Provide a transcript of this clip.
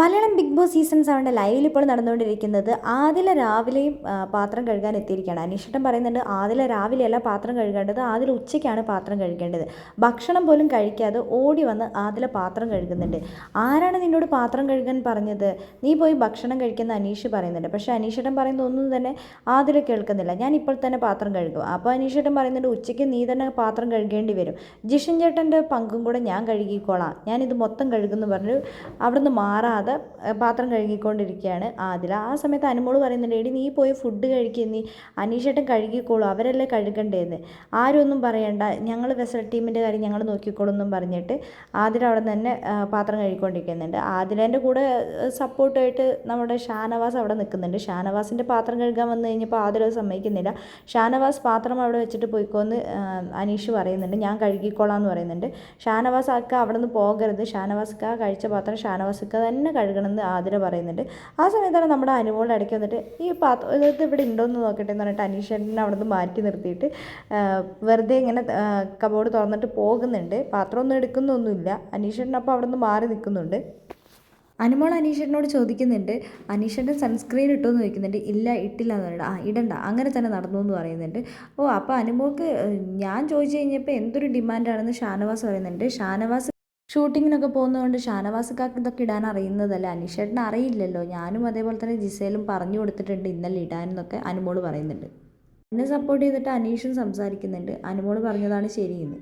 Malayalam big boss season സെവന്റെ ലൈവിൽ ഇപ്പോൾ നടന്നുകൊണ്ടിരിക്കുന്നത് ആദില രാവിലെയും പാത്രം കഴുകാൻ എത്തിയിരിക്കുകയാണ്. അനീഷട്ടൻ പറയുന്നുണ്ട് ആദില രാവിലെയല്ല പാത്രം കഴുകേണ്ടത് ആദില ഉച്ചയ്ക്കാണ് പാത്രം കഴുകേണ്ടത്. ഭക്ഷണം പോലും കഴിക്കാതെ ഓടി വന്ന് ആദില പാത്രം കഴുകുന്നുണ്ട്. ആരാണ് നിന്നോട് പാത്രം കഴുകാൻ പറഞ്ഞത്? നീ പോയി ഭക്ഷണം കഴിക്കുന്ന അനീഷ് പറയുന്നുണ്ട്. പക്ഷേ അനീഷട്ടൻ പറയുന്ന ഒന്നും തന്നെ ആദില കേൾക്കുന്നില്ല. ഞാൻ ഇപ്പോൾ തന്നെ പാത്രം കഴുകും. അപ്പോൾ അനീഷട്ടൻ പറയുന്നുണ്ട് ഉച്ചയ്ക്ക് നീ തന്നെ പാത്രം കഴുകേണ്ടി വരും. ജിഷൻ ചേട്ടന്റെ പങ്കും കൂടെ ഞാൻ കഴുകിക്കോളാം. ഞാനിത് മൊത്തം കഴുകുമെന്ന് പറഞ്ഞു അവിടുന്ന് മാറാതെ ഏഹ്, പാത്രം കഴുകിക്കൊണ്ടിരിക്കുകയാണ് ആദില. ആ സമയത്ത് അനുമോൾ പറയുന്നുണ്ട് എടി നീ പോയി ഫുഡ് കഴിക്കുക നീ അനീഷേട്ടൻ കഴുകിക്കോളൂ അവരല്ലേ കഴുകണ്ടേന്ന്. ആരും ഒന്നും പറയണ്ട ഞങ്ങൾ വെസൽ ടീമിന്റെ കാര്യം ഞങ്ങൾ നോക്കിക്കോളും എന്നും പറഞ്ഞിട്ട് ആദില അവിടെ തന്നെ പാത്രം കഴുകിക്കൊണ്ടിരിക്കുന്നുണ്ട്. ആദിലേന്റെ കൂടെ സപ്പോർട്ടായിട്ട് നമ്മുടെ ഷാനവാസ് അവിടെ നിൽക്കുന്നുണ്ട്. ഷാനവാസിന്റെ പാത്രം കഴുകാൻ വന്നു കഴിഞ്ഞപ്പോൾ ആദില സമ്മതിക്കുന്നില്ല. ഷാനവാസ് പാത്രം അവിടെ വെച്ചിട്ട് പോയിക്കോന്ന് അനീഷ് പറയുന്നുണ്ട്. ഞാൻ കഴുകിക്കോളാം എന്ന് പറയുന്നുണ്ട്. ഷാനവാസ് അക്ക അവിടെ നിന്ന് പോകരുത്. ഷാനവാസ് കഴിച്ച പാത്രം ഷാനവാസ് അക്ക തന്നെ കഴുകണമെന്ന് ആതിര പറയുന്നുണ്ട്. ആ സമയത്താണ് നമ്മുടെ അനുമോളുടെ ഇടയ്ക്ക് വന്നിട്ട് ഈ പാത്രം ഇത് ഇവിടെ ഉണ്ടോയെന്ന് നോക്കട്ടെ എന്ന് പറഞ്ഞിട്ട് അനീഷേട്ടനെ അവിടെ നിന്ന് മാറ്റി നിർത്തിയിട്ട് വെറുതെ ഇങ്ങനെ കബോർഡ് തുറന്നിട്ട് പോകുന്നുണ്ട്. പാത്രമൊന്നും എടുക്കുന്നൊന്നുമില്ല. അനീഷേട്ടൻ അപ്പോൾ അവിടെ നിന്ന് മാറി നിൽക്കുന്നുണ്ട്. അനുമോൾ അനീഷേട്ടനോട് ചോദിക്കുന്നുണ്ട് അനീഷേട്ടൻ സൺസ്ക്രീൻ ഇട്ടോ എന്ന് ചോദിക്കുന്നുണ്ട്. ഇല്ല ഇട്ടില്ല എന്ന് പറയുന്നത് ആ ഇടണ്ട. അങ്ങനെ തന്നെ നടന്നു എന്ന് പറയുന്നുണ്ട്. ഓ അപ്പോൾ അനുമോൾക്ക് ഞാൻ ചോദിച്ചു കഴിഞ്ഞപ്പോൾ എന്തൊരു ഡിമാൻഡാണെന്ന് ഷാനവാസ് പറയുന്നുണ്ട്. ഷാനവാസ് ഷൂട്ടിങ്ങിനൊക്കെ പോകുന്നതുകൊണ്ട് ഷാനവാസക്കാർക്ക് ഇതൊക്കെ ഇടാൻ അറിയുന്നതല്ല? അനീഷേട്ടന് അറിയില്ലല്ലോ. ഞാനും അതേപോലെ തന്നെ ജിസയിലും പറഞ്ഞു കൊടുത്തിട്ടുണ്ട് ഇന്നലെ ഇടാനെന്നൊക്കെ അനുമോൾ പറയുന്നുണ്ട്. എന്നെ സപ്പോർട്ട് ചെയ്തിട്ട് അനീഷും സംസാരിക്കുന്നുണ്ട്. അനുമോൾ പറഞ്ഞതാണ് ശരിയെന്ന്.